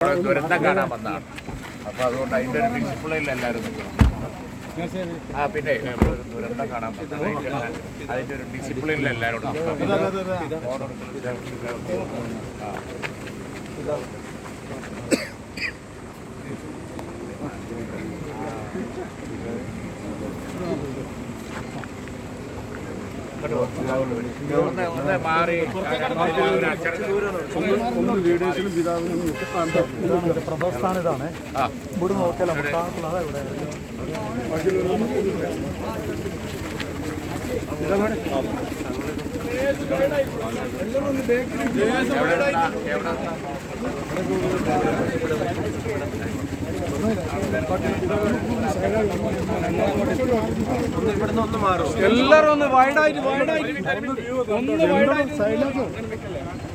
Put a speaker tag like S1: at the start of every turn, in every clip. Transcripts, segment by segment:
S1: ദുരന്തം കാണാൻ വന്നതാണ്. അപ്പൊ അതുകൊണ്ട് അതിന്റെ ഒരു ഡിസിപ്ലിനിൽ എല്ലാവരും ആ പിന്നെ നമ്മൾ ദുരന്തം കാണാൻ വന്നത് അതിന്റെ- ഒരു ഡിസിപ്ലിനിൽ എല്ലാവരോടും. ഓർഡർ ആ. ഒന്ന് ഒന്ന് മാറി ഒരു അച്ചടക്കം
S2: ലീഡേഴ്സിനും പിതാവിനും
S3: ഇതാണ്
S1: ആ.
S3: ഇവിടെ നോക്കിയാൽ ഇവിടെ
S2: എല്ലാരും ഒന്ന് വൈഡായിട്ട് വൈഡായിട്ട് ഒന്ന് വൈഡായിട്ട്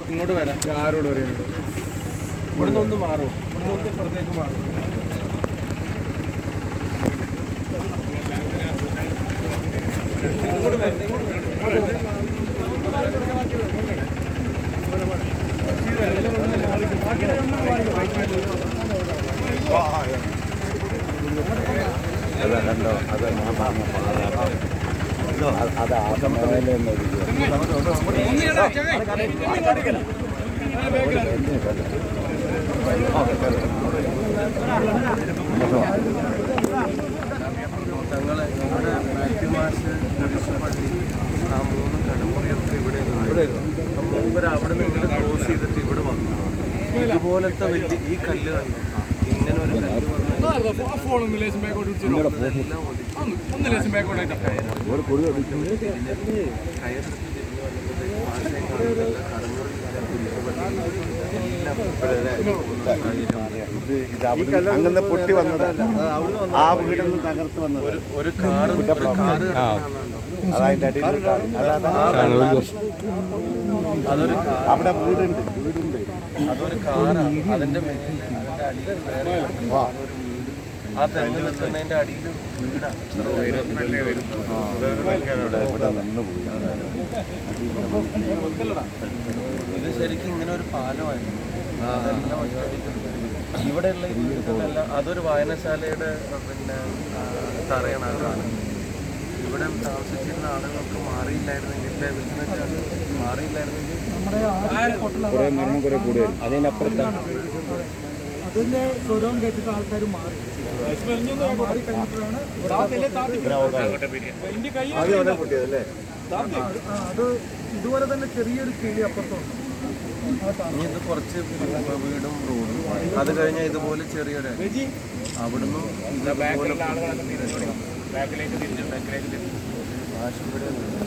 S3: ഇങ്ങോട്ട് വരാം.
S2: ആരോട് പറയുന്നത്?
S3: ഇവിടുന്ന് ഒന്ന് മാറും. ഇവിടുന്ന് ഒന്ന് പുറത്തേക്ക് മാറും.
S2: അത് ആ മേലെ
S3: ഞങ്ങൾ മൂപ്പര് അവിടെ നിന്ന് ഇങ്ങനെ ക്രോസ് ചെയ്തിട്ട് ഇവിടെ വന്നു ഇതുപോലത്തെ വലിയ ഈ കല്ല് കണ്ടു ഇങ്ങനെ ഒരു കല്ല്
S2: അങ്ങനെ പൊട്ടി വന്നതല്ല ആ വീടൊന്ന് തകർത്ത് വന്നത്
S3: ഒരു കാർ കാറ് കാറ്
S2: അവിടെ വീടുണ്ട്
S3: അതൊരു കാറാണ് അതിന്റെ ആ അടിയിൽ ഇത് ശരിക്കും ഇങ്ങനെ ഒരു പാലമായിരുന്നു ഇവിടെയുള്ള അതൊരു വായനശാലയുടെ പിന്നെ തറയാണ് ഇവിടെ താമസിച്ചിരുന്ന ആളുകൾക്ക് മാറിയില്ലായിരുന്നെങ്കിൽ ബിസിനസ് മാറിയില്ലായിരുന്നെങ്കിൽ അതിന്റെ സ്വരം കേട്ടിട്ട് ആൾക്കാർ മാറി. കഴിഞ്ഞപ്പോഴാണ് അത് ഇതുപോലെ തന്നെ ചെറിയൊരു കിളി അപ്പുറത്തുണ്ട്. ഇനി ഇത് കുറച്ച് വീടും റോഡും അത് കഴിഞ്ഞാൽ ഇതുപോലെ ചെറിയൊരു. അവിടുന്ന് ഇതുപോലെ
S1: ബാക്കിലുള്ള ആളുകളൊക്കെ തിരിച്ചു ബാക്കിലേക്ക് തിരിഞ്ഞു ബാക്കിലേക്ക്
S3: തിരിഞ്ഞു.